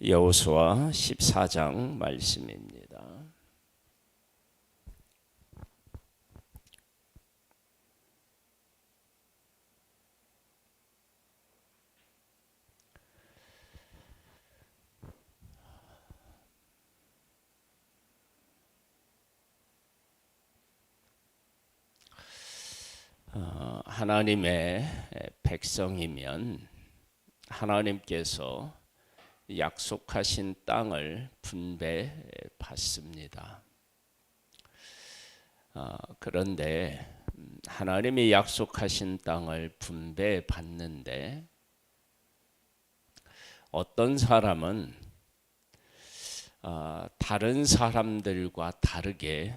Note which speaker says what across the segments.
Speaker 1: 여호수아 14장 말씀입니다. 어, 하나님의 백성이면 하나님께서 약속하신 땅을 분배받습니다. 어, 그런데 음, 하나님이 약속하신 땅을 분배받는데 어떤 사람은 어, 다른 사람들과 다르게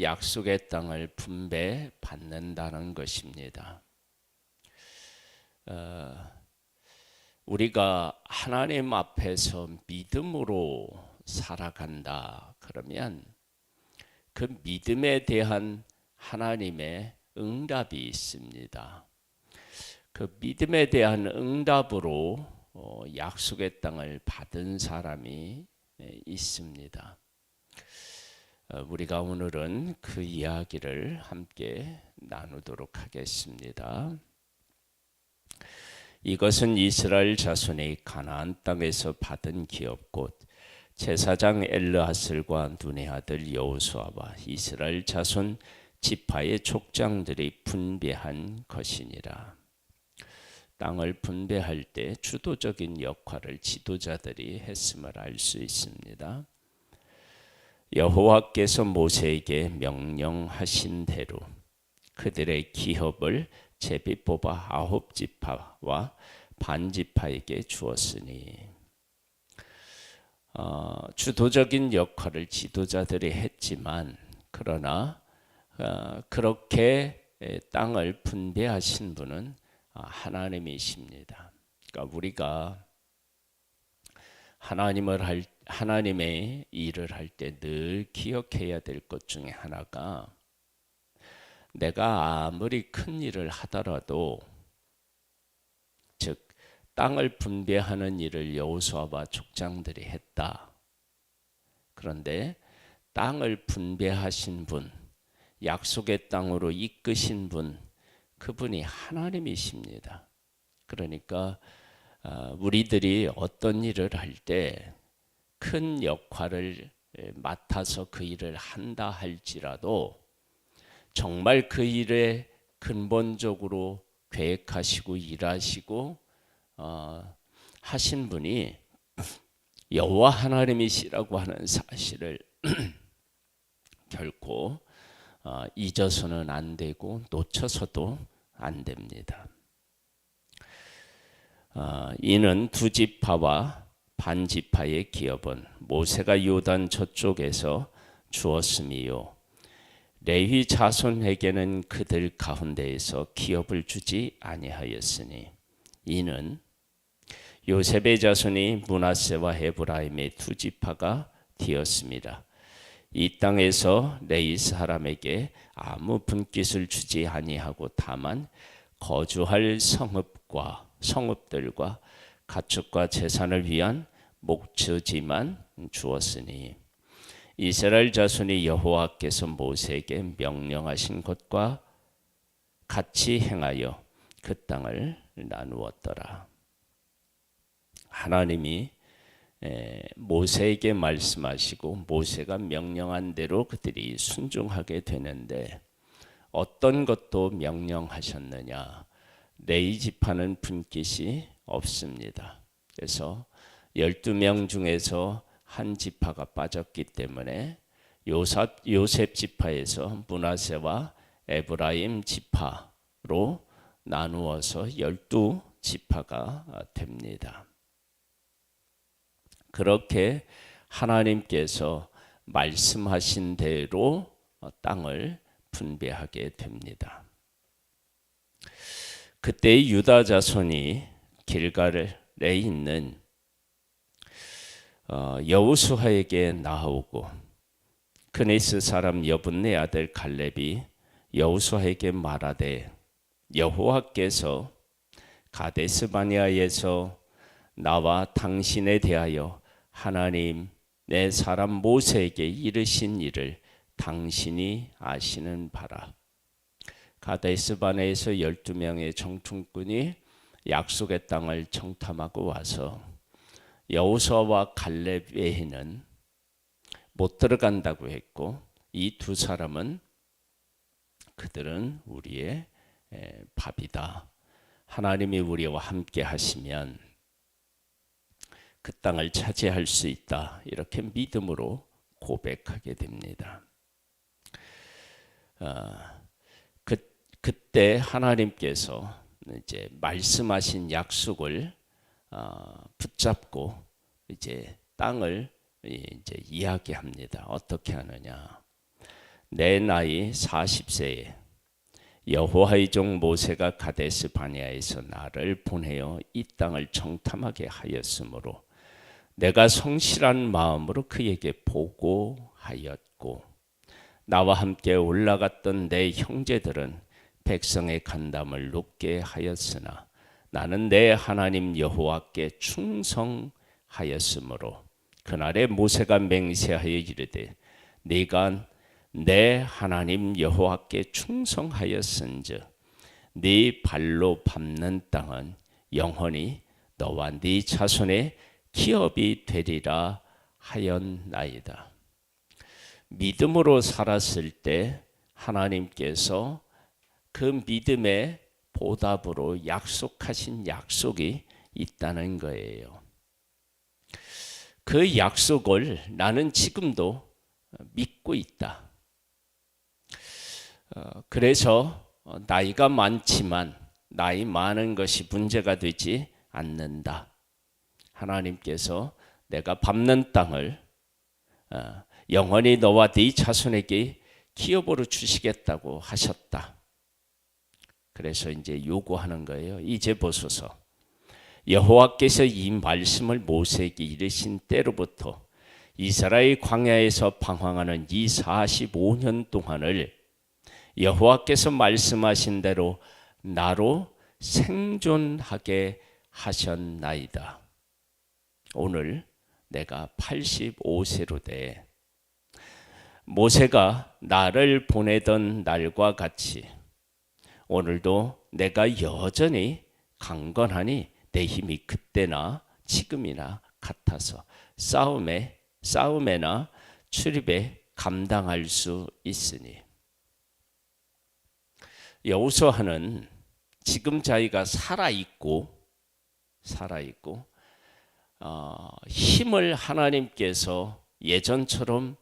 Speaker 1: 약속의 땅을 분배받는다는 것입니다. 어, 우리가 하나님 앞에서 믿음으로 살아간다 그러면 그 믿음에 대한 하나님의 응답이 있습니다. 그 믿음에 대한 응답으로 어, 약속의 땅을 받은 사람이 있습니다. 어, 우리가 오늘은 그 이야기를 함께 나누도록 하겠습니다. 이것은 이스라엘 자손이 가나안 땅에서 받은 기업 곧 제사장 엘르하슬과 눈의 아들 여호수아와 이스라엘 자손 지파의 족장들이 분배한 것이니라. 땅을 분배할 때 주도적인 역할을 지도자들이 했음을 알 수 있습니다. 여호와께서 모세에게 명령하신 대로 그들의 기업을 제비 뽑아 아홉 지파와 반 지파에게 주었으니 어, 주도적인 역할을 지도자들이 했지만 그러나 어, 그렇게 땅을 분배하신 분은 아, 하나님이십니다. 그러니까 우리가 하나님을 할 하나님의 일을 할 때 늘 기억해야 될 것 중에 하나가 내가 아무리 큰 일을 하더라도 즉 땅을 분배하는 일을 여호수아와 족장들이 했다. 그런데 땅을 분배하신 분, 약속의 땅으로 이끄신 분, 그분이 하나님이십니다. 그러니까 아, 우리들이 어떤 일을 할 때 큰 역할을 맡아서 그 일을 한다 할지라도 정말 그 일에 근본적으로 계획하시고 일하시고 어, 하신 분이 여호와 하나님이시라고 하는 사실을 결코 어, 잊어서는 안 되고 놓쳐서도 안 됩니다. 어, 이는 두 지파와 반지파의 기업은 모세가 요단 저쪽에서 주었음이요. 레위 자손에게는 그들 가운데에서 기업을 주지 아니하였으니 이는 요셉의 자손이 문하세와 헤브라임의 두 지파가 되었습니다. 이 땅에서 레이 사람에게 아무 분깃을 주지 아니하고 다만 거주할 성읍과 성읍들과 가축과 재산을 위한 목초지만 주었으니 이스라엘 자손이 여호와께서 모세에게 명령하신 것과 같이 행하여 그 땅을 나누었더라. 하나님이 모세에게 말씀하시고 모세가 명령한 대로 그들이 순종하게 되는데 어떤 것도 명령하셨느냐? 레이 지파는 분깃이 없습니다. 그래서 12명 중에서 한 지파가 빠졌기 때문에 요셉, 요셉 지파에서 문하세와 에브라임 지파로 나누어서 12 지파가 됩니다. 그렇게 하나님께서 말씀하신 대로 땅을 분배하게 됩니다. 그때 유다 자손이 길갈에 있는 어, 여우수하에게 나오고 그네스 사람 여분네 아들 갈렙이 여우수하에게 말하되 여호와께서 가데스 바니아에서 나와 당신에 대하여 하나님 내 사람 모세에게 이르신 일을 당신이 아시는 바라. 가데스 바네에서 12명의 청춘꾼이 약속의 땅을 청탐하고 와서 여호수아와 갈렙 외에는 못 들어간다고 했고 이 두 사람은 그들은 우리의 에, 밥이다. 하나님이 우리와 함께 하시면 그 땅을 차지할 수 있다. 이렇게 믿음으로 고백하게 됩니다. 어, 그 그때 하나님께서 이제 말씀하신 약속을 어, 붙잡고 이제 땅을 이제 이야기합니다. 어떻게 하느냐? 내 나이 40세에 여호와의 종 모세가 가데스 바니아에서 나를 보내어 이 땅을 정탐하게 하였으므로 내가 성실한 마음으로 그에게 보고하였고 나와 함께 올라갔던 내 형제들은 백성의 간담을 높게 하였으나 나는 내 하나님 여호와께 충성하였으므로 그날에 모세가 맹세하여 이르되 네가 내 하나님 여호와께 충성하였은즉 네 발로 밟는 땅은 영원히 너와 네 자손의 기업이 되리라 하였나이다. 믿음으로 살았을 때 하나님께서 그 믿음의 보답으로 약속하신 약속이 있다는 거예요. 그 약속을 나는 지금도 믿고 있다. 어, 그래서 나이가 많지만 나이 많은 것이 문제가 되지 않는다. 하나님께서 내가 밟는 땅을 어, 영원히 너와 네 자손에게 기업으로 주시겠다고 하셨다. 그래서 이제 요구하는 거예요. 이제 보소서. 여호와께서 이 말씀을 모세에게 이르신 때로부터 이스라엘 광야에서 방황하는 이 45년 동안을 여호와께서 말씀하신 대로 나로 생존하게 하셨나이다. 오늘 내가 85세로 돼 모세가 나를 보내던 날과 같이 오늘도 내가 여전히 강건하니 내 힘이 그때나 지금이나 같아서 싸움에 싸움에나 출입에 감당할 수 있으니. 여호수아는 지금 자기가 살아 있고 살아 있고 어, 힘을 하나님께서 예전처럼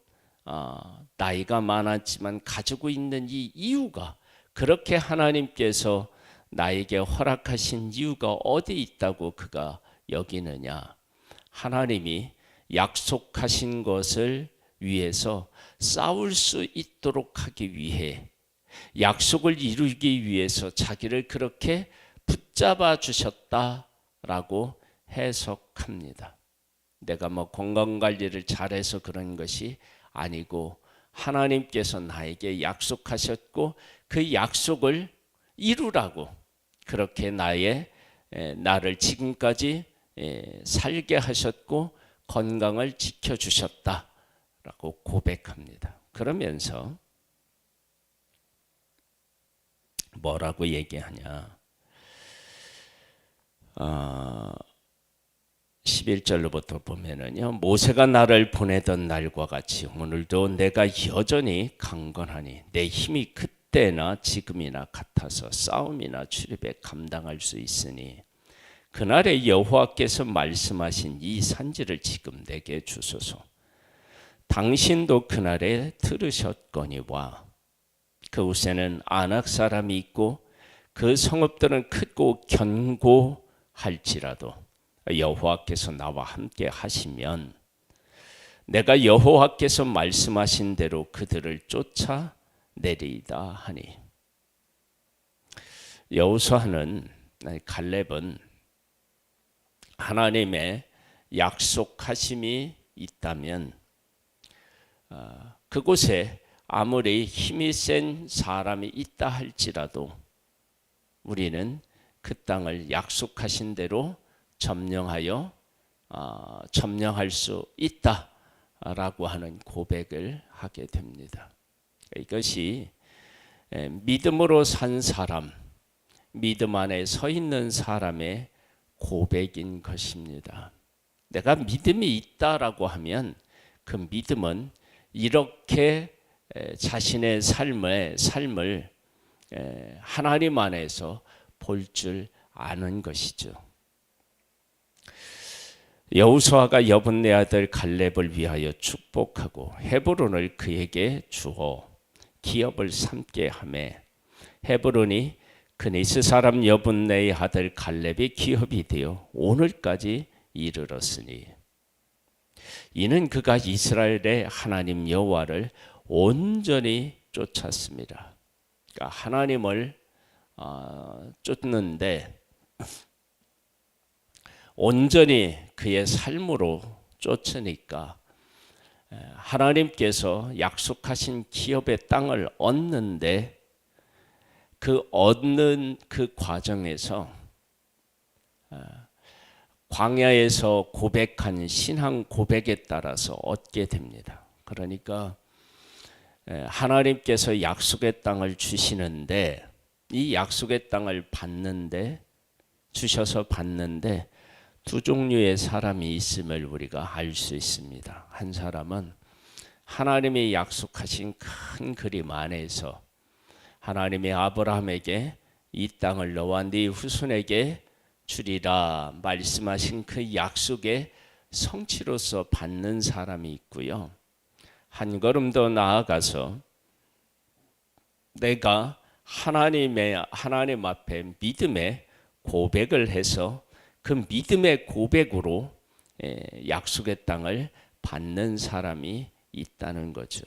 Speaker 1: 어, 나이가 많았지만 가지고 있는 이 이유가 그렇게 하나님께서 나에게 허락하신 이유가 어디 있다고 그가 여기느냐? 하나님이 약속하신 것을 위해서 싸울 수 있도록 하기 위해 약속을 이루기 위해서 자기를 그렇게 붙잡아 주셨다라고 해석합니다. 내가 뭐 건강 관리를 잘해서 그런 것이 아니고 하나님께서 나에게 약속하셨고 그 약속을 이루라고 그렇게 나의 나를 지금까지 살게 하셨고 건강을 지켜 주셨다라고 고백합니다. 그러면서 뭐라고 얘기하냐? 어, 11절로부터 보면은요. 모세가 나를 보내던 날과 같이 오늘도 내가 여전히 강건하니 내 힘이 그 때나 지금이나 같아서 싸움이나 출입에 감당할 수 있으니 그날에 여호와께서 말씀하신 이 산지를 지금 내게 주소서. 당신도 그날에 들으셨거니와 그곳에는 아낙 사람이 있고 그 성읍들은 크고 견고할지라도 여호와께서 나와 함께 하시면 내가 여호와께서 말씀하신 대로 그들을 쫓아 내리이다 하니 여호수아는 갈렙은 하나님의 약속하심이 있다면 어, 그곳에 아무리 힘이 센 사람이 있다 할지라도 우리는 그 땅을 약속하신 대로 점령하여 아, 점령할 수 있다라고 하는 고백을 하게 됩니다. 이것이 에, 믿음으로 산 사람, 믿음 안에 서 있는 사람의 고백인 것입니다. 내가 믿음이 있다라고 하면 그 믿음은 이렇게 에, 자신의 삶의 삶을 에, 하나님 안에서 볼 줄 아는 것이죠. 여우수아가 여분네 아들 갈렙을 위하여 축복하고 헤브론을 그에게 주어 기업을 삼게 하매 헤브론이 그니스 사람 여분네의 아들 갈렙의 기업이 되어 오늘까지 이르렀으니 이는 그가 이스라엘의 하나님 여호와를 온전히 쫓았습니다. 그러니까 하나님을 어, 쫓는데 온전히 그의 삶으로 쫓으니까 하나님께서 약속하신 기업의 땅을 얻는데 그 얻는 그 과정에서 광야에서 고백한 신앙 고백에 따라서 얻게 됩니다. 그러니까 하나님께서 약속의 땅을 주시는데 이 약속의 땅을 받는데 주셔서 받는데 두 종류의 사람이 있음을 우리가 알 수 있습니다. 한 사람은 하나님이 약속하신 큰 그림 안에서 하나님이 아브라함에게 이 땅을 너와 네 후손에게 주리라 말씀하신 그 약속의 성취로서 받는 사람이 있고요. 한 걸음 더 나아가서 내가 하나님의 하나님 앞에 믿음의 고백을 해서 그 믿음의 고백으로 약속의 땅을 받는 사람이 있다는 거죠.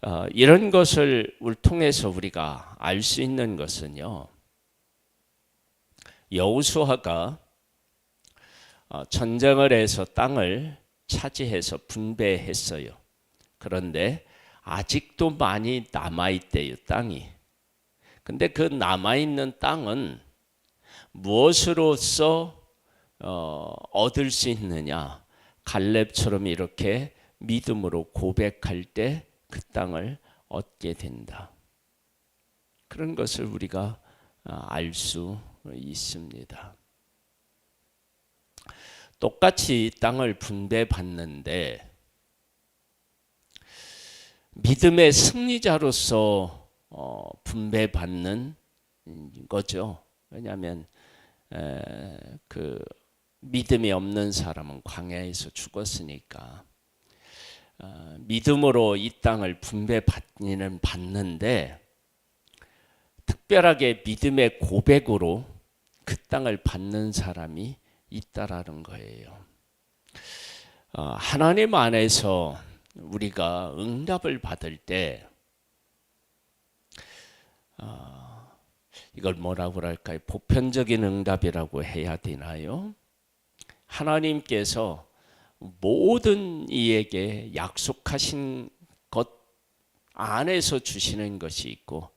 Speaker 1: 어, 이런 것을 통해서 우리가 알 수 있는 것은요. 여우수아가 어, 전쟁을 해서 땅을 차지해서 분배했어요. 그런데 아직도 많이 남아 있대요, 땅이. 근데 그 남아 있는 땅은 무엇으로서 어, 얻을 수 있느냐? 갈렙처럼 이렇게 믿음으로 고백할 때 그 땅을 얻게 된다. 그런 것을 우리가 어, 알수 있습니다. 똑같이 땅을 분배받는데 믿음의 승리자로서 어, 분배받는 거죠. 왜냐하면 그 믿음이 없는 사람은 광야에서 죽었으니까 어, 믿음으로 이 땅을 분배받기는 받는데 특별하게 믿음의 고백으로 그 땅을 받는 사람이 있다라는 거예요. 어, 하나님 안에서 우리가 응답을 받을 때 어, 이걸 뭐라고 할까요? 보편적인 응답이라고 해야 되나요? 하나님께서 모든 이에게 약속하신 것 안에서 주시는 것이 있고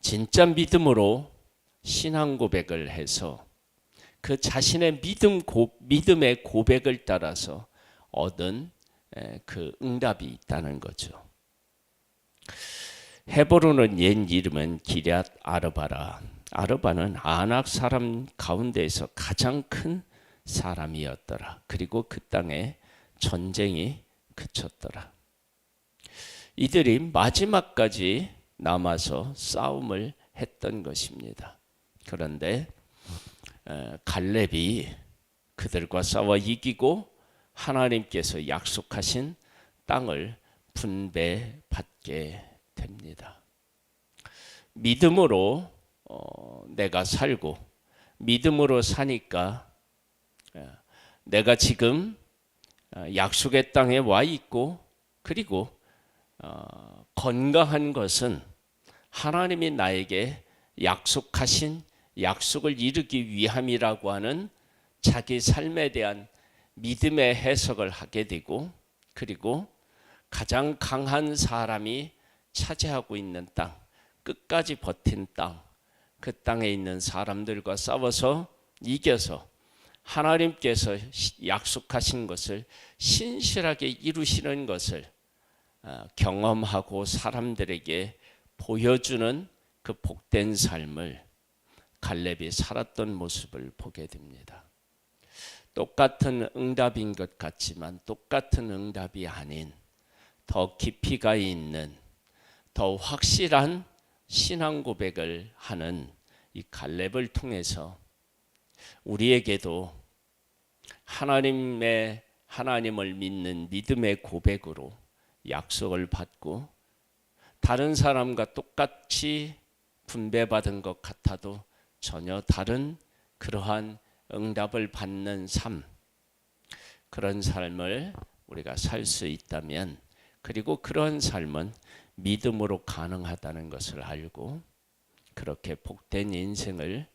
Speaker 1: 진짜 믿음으로 신앙 고백을 해서 그 자신의 믿음 고, 믿음의 고백을 따라서 얻은 그 응답이 있다는 거죠. 헤브론은 옛 이름은 기럇 아르바라. 아르바는 아낙 사람 가운데에서 가장 큰 사람이었더라. 그리고 그 땅에 전쟁이 그쳤더라. 이들이 마지막까지 남아서 싸움을 했던 것입니다. 그런데 갈렙이 그들과 싸워 이기고 하나님께서 약속하신 땅을 분배받게 됩니다. 믿음으로 어, 내가 살고 믿음으로 사니까 예, 내가 지금 어, 약속의 땅에 와 있고 그리고 어, 건강한 것은 하나님이 나에게 약속하신 약속을 이루기 위함이라고 하는 자기 삶에 대한 믿음의 해석을 하게 되고 그리고 가장 강한 사람이 차지하고 있는 땅, 끝까지 버틴 땅, 그 땅에 있는 사람들과 싸워서 이겨서 하나님께서 시- 약속하신 것을 신실하게 이루시는 것을 어, 경험하고 사람들에게 보여주는 그 복된 삶을 갈렙이 살았던 모습을 보게 됩니다. 똑같은 응답인 것 같지만 똑같은 응답이 아닌 더 깊이가 있는 더 확실한 신앙 고백을 하는 이 갈렙을 통해서 우리에게도 하나님의 하나님을 믿는 믿음의 고백으로 약속을 받고 다른 사람과 똑같이 분배받은 것 같아도 전혀 다른 그러한 응답을 받는 삶 그런 삶을 우리가 살 수 있다면 그리고 그런 삶은 믿음으로 가능하다는 것을 알고 그렇게 복된 인생을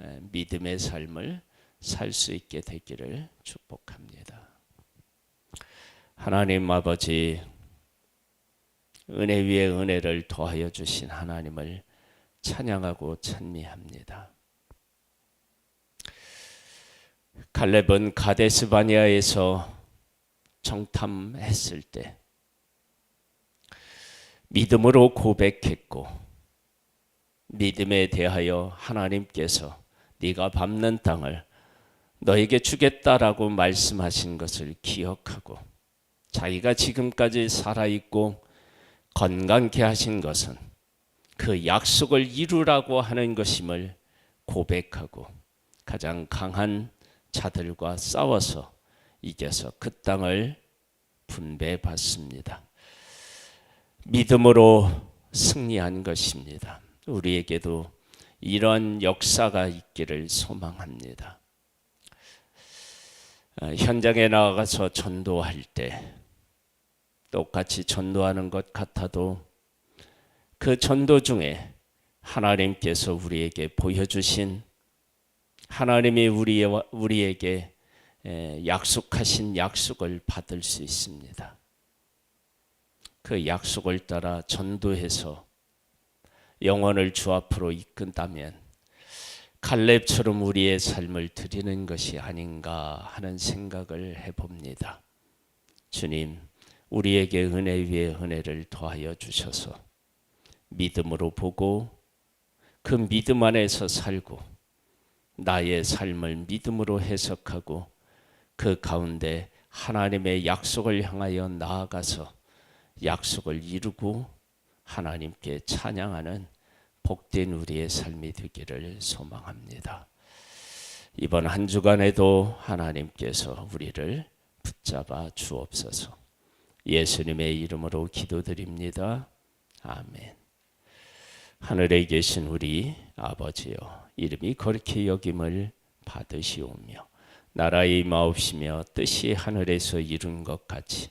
Speaker 1: 에, 믿음의 삶을 살 수 있게 되기를 축복합니다. 하나님 아버지 은혜 위에 은혜를 더하여 주신 하나님을 찬양하고 찬미합니다. 갈렙은 가데스 바니아에서 정탐했을 때 믿음으로 고백했고 믿음에 대하여 하나님께서 네가 밟는 땅을 너에게 주겠다라고 말씀하신 것을 기억하고 자기가 지금까지 살아 있고 건강케 하신 것은 그 약속을 이루라고 하는 것임을 고백하고 가장 강한 자들과 싸워서 이겨서 그 땅을 분배받습니다. 믿음으로 승리한 것입니다. 우리에게도 이런 역사가 있기를 소망합니다. 어, 현장에 나가서 전도할 때 똑같이 전도하는 것 같아도 그 전도 중에 하나님께서 우리에게 보여주신 하나님이 우리 우리에게 에, 약속하신 약속을 받을 수 있습니다. 그 약속을 따라 전도해서 영혼을 주 앞으로 이끈다면 갈렙처럼 우리의 삶을 드리는 것이 아닌가 하는 생각을 해봅니다. 주님, 우리에게 은혜 위에 은혜를 더하여 주셔서 믿음으로 보고 그 믿음 안에서 살고 나의 삶을 믿음으로 해석하고 그 가운데 하나님의 약속을 향하여 나아가서 약속을 이루고 하나님께 찬양하는 복된 우리의 삶이 되기를 소망합니다. 이번 한 주간에도 하나님께서 우리를 붙잡아 주옵소서. 예수님의 이름으로 기도드립니다. 아멘. 하늘에 계신 우리 아버지여 이름이 거룩히 여김을 받으시오며 나라의 마옵시며 뜻이 하늘에서 이룬 것 같이